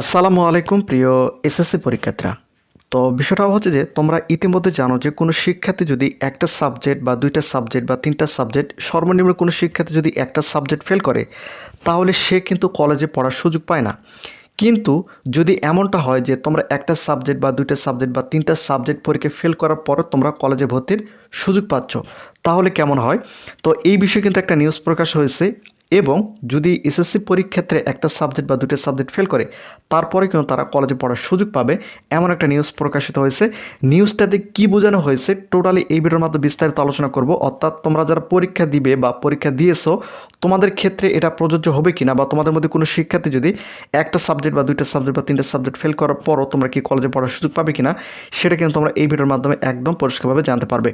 আসসালামু আলাইকুম, প্রিয় এসএসসি পরীক্ষার্থীরা। তো বিষয়টা হচ্ছে যে, তোমরা ইতিমধ্যে জানো যে, কোনো শিক্ষার্থী যদি একটা সাবজেক্ট বা দুইটা সাবজেক্ট বা তিনটা সাবজেক্ট, সর্বনিম্ন কোনো শিক্ষার্থী যদি একটা সাবজেক্ট ফেল করে, তাহলে সে কিন্তু কলেজে পড়ার সুযোগ পায় না। কিন্তু যদি এমনটা হয় যে, তোমরা একটা সাবজেক্ট বা দুইটা সাবজেক্ট বা তিনটা সাবজেক্ট পরীক্ষা ফেল করার পরও তোমরা কলেজে ভর্তির সুযোগ পাচ্ছ তাহলে কেমন হয়? তো এই বিষয়ে কিন্তু একটা নিউজ প্রকাশ হয়েছে এবং যদি এসএসসি পরীক্ষার্থে একটা সাবজেক্ট বা দুটো সাবজেক্ট ফেল করে, তারপরে কিন্তু তারা কলেজে পড়ার সুযোগ পাবে এমন একটা নিউজ প্রকাশিত হয়েছে। নিউজটাতে কি বোঝানো হয়েছে? টোটালি এই ভিডিওর মাধ্যমে বিস্তারিত আলোচনা করব। অর্থাৎ তোমরা যারা পরীক্ষা দিবে বা পরীক্ষা দিয়েছ, তোমাদের ক্ষেত্রে এটা প্রযোজ্য হবে কিনা বা তোমাদের মধ্যে কোনো শিক্ষার্থী যদি একটা সাবজেক্ট বা দুইটা সাবজেক্ট বা তিনটা সাবজেক্ট ফেল করার পরও তোমরা কি কলেজে পড়ার সুযোগ পাবে কিনা, সেটা কিন্তু তোমরা এই ভিডিওর মাধ্যমে একদম পরিষ্কারভাবে জানতে পারবে।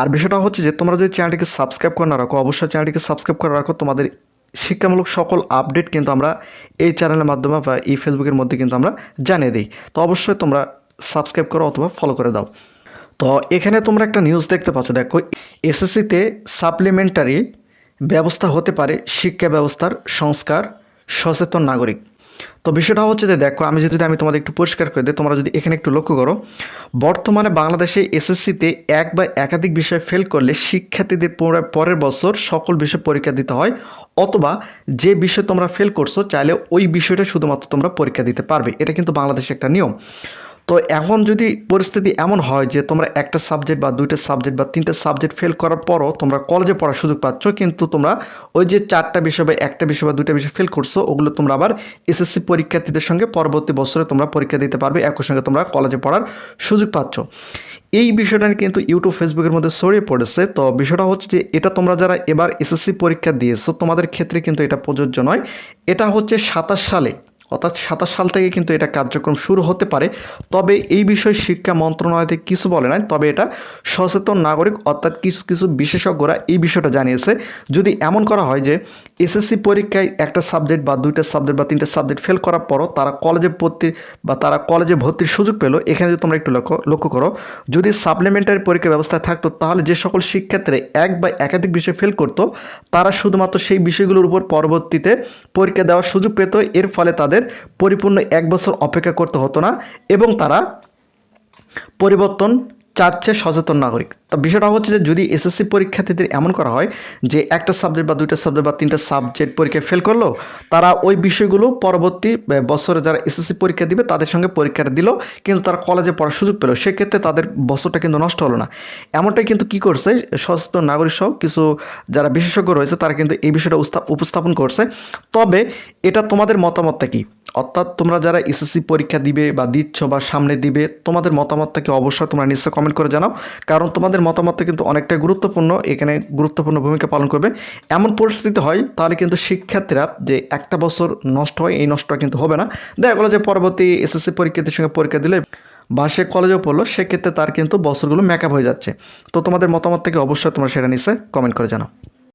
আর বিষয়টা হচ্ছে যে তোমরা যদি চ্যানেলটিকে সাবস্ক্রাইব করে না রাখো, অবশ্যই চ্যানেলটিকে সাবস্ক্রাইব করে রাখো। তোমাদের শিক্ষামূলক সকল আপডেট কিন্তু আমরা এই চ্যানেলের মাধ্যমে বা এই ফেসবুকের মধ্যে কিন্তু আমরা জানিয়ে দিই। তো অবশ্যই তোমরা সাবস্ক্রাইব করো অথবা ফলো করে দাও। তো এখানে তোমরা একটা নিউজ দেখতে পাচ্ছ। দেখো এসএসসিতে সাপ্লিমেন্টারি ব্যবস্থা হতে পারে শিক্ষা ব্যবস্থার সংস্কার সচেতন নাগরিক। তো বিষয়টা হচ্ছে যে দেখো, আমি যদি, আমি তোমাদের একটু পরিষ্কার করে দিই, তোমরা যদি এখানে একটু লক্ষ্য করো, বর্তমানে বাংলাদেশে এসএসসিতে এক বা একাধিক বিষয় ফেল করলে শিক্ষার্থীদের পরের বছর সকল বিষয় পরীক্ষা দিতে হয়, অথবা যে বিষয় তোমরা ফেল করছ, চাইলে ওই বিষয়টা শুধুমাত্র তোমরা পরীক্ষা দিতে পারবে। এটা কিন্তু বাংলাদেশে একটা নিয়ম। তো এখন যদি পরিস্থিতি এমন হয় যে তোমরা একটা সাবজেক্ট বা দুইটা সাবজেক্ট বা তিনটা সাবজেক্ট ফেল করার পরও তোমরা কলেজে পড়ার সুযোগ পাচ্ছ, কিন্তু তোমরা ওই যে চারটা বিষয় বা একটা বিষয় বা দুইটা বিষয় ফেল করছ, ওগুলো তোমরা আবার এসএসসি পরীক্ষার্থীদের সঙ্গে পরবর্তী বছরে তোমরা পরীক্ষা দিতে পারবে, একই সঙ্গে তোমরা কলেজে পড়ার সুযোগ পাচ্ছ। এই বিষয়টা কিন্তু ইউটিউব ফেসবুকের মধ্যে ছড়িয়ে পড়েছে। তো বিষয়টা হচ্ছে যে এটা তোমরা যারা এবার এসএসসি পরীক্ষা দিয়েছ, তোমাদের ক্ষেত্রে কিন্তু এটা প্রযোজ্য নয়। এটা হচ্ছে সাতাশ সালে অর্থাৎ সাতাশ সাল থেকে কিন্তু এটা কার্যক্রম শুরু হতে পারে। তবে এই বিষয়ে শিক্ষা মন্ত্রণালয় থেকে কিছু বলে নাই। তবে এটা সচেতন নাগরিক অর্থাৎ কিছু কিছু বিশেষজ্ঞরা এই বিষয়টা জানিয়েছে। যদি এমন করা হয় যে এসএসসি পরীক্ষায় একটা সাবজেক্ট বা দুইটা সাবজেক্ট বা তিনটা সাবজেক্ট ফেল করার পরও তারা কলেজে ভর্তি বা তারা কলেজে ভর্তির সুযোগ পেল, এখানে যদি তোমরা একটু লক্ষ্য লক্ষ্য করো, যদি সাপ্লিমেন্টারি পরীক্ষা ব্যবস্থা থাকতো, তাহলে যে সকল শিক্ষার্থীরা এক বা একাধিক বিষয় ফেল করতো, তারা শুধুমাত্র সেই বিষয়গুলোর উপর পরবর্তীতে পরীক্ষা দেওয়ার সুযোগ পেত। এর ফলে তাদের পরিপূর্ণ এক বছর অপেক্ষা করতে হতো না এবং তারা পরিবর্তন চাচ্ছে সচেতন নাগরিক। তা বিষয়টা হচ্ছে যে যদি এসএসসি পরীক্ষার্থীদের এমন করা হয় যে একটা সাবজেক্ট বা দুইটা সাবজেক্ট বা তিনটা সাবজেক্ট পরীক্ষায় ফেল করল, তারা ওই বিষয়গুলো পরবর্তী বছরে যারা এসএসসি পরীক্ষা দিবে তাদের সঙ্গে পরীক্ষাটা দিল, কিন্তু তারা কলেজে পড়ার সুযোগ পেল। সেক্ষেত্রে তাদের বছরটা কিন্তু নষ্ট হলো না। এমনটাই কিন্তু কি করছে, সচেতন নাগরিক সহ কিছু যারা বিশেষজ্ঞ রয়েছে তারা কিন্তু এই বিষয়টা উপস্থাপন করছে। তবে এটা তোমাদের মতামতটা কি? অর্থাৎ তোমরা যারা এসএসসি পরীক্ষা দিবে বা দিচ্ছ বা সামনে দিবে, তোমাদের মতামতটা কি? অবশ্যই তোমরা নিশ্চয় কমেন্ট করে জানাও। কারণ তোমাদের মতামতটা কিন্তু অনেকটাই গুরুত্বপূর্ণ, এখানে গুরুত্বপূর্ণ ভূমিকা পালন করবে। এমন পরিস্থিতি হয়, তাহলে কিন্তু শিক্ষার্থীরা যে একটা বছর নষ্ট হয়, এই নষ্টটা কিন্তু হবে না। দেখা গেলো যে পরবর্তী এসএসসি পরীক্ষার্থীর সঙ্গে পরীক্ষা দিলে বা সে কলেজেও পড়ল, সেক্ষেত্রে তার কিন্তু বছরগুলো মেকআপ হয়ে যাচ্ছে। তো তোমাদের মতামত থেকে অবশ্যই তোমরা সেটা নিশ্চয় কমেন্ট করে জানাও।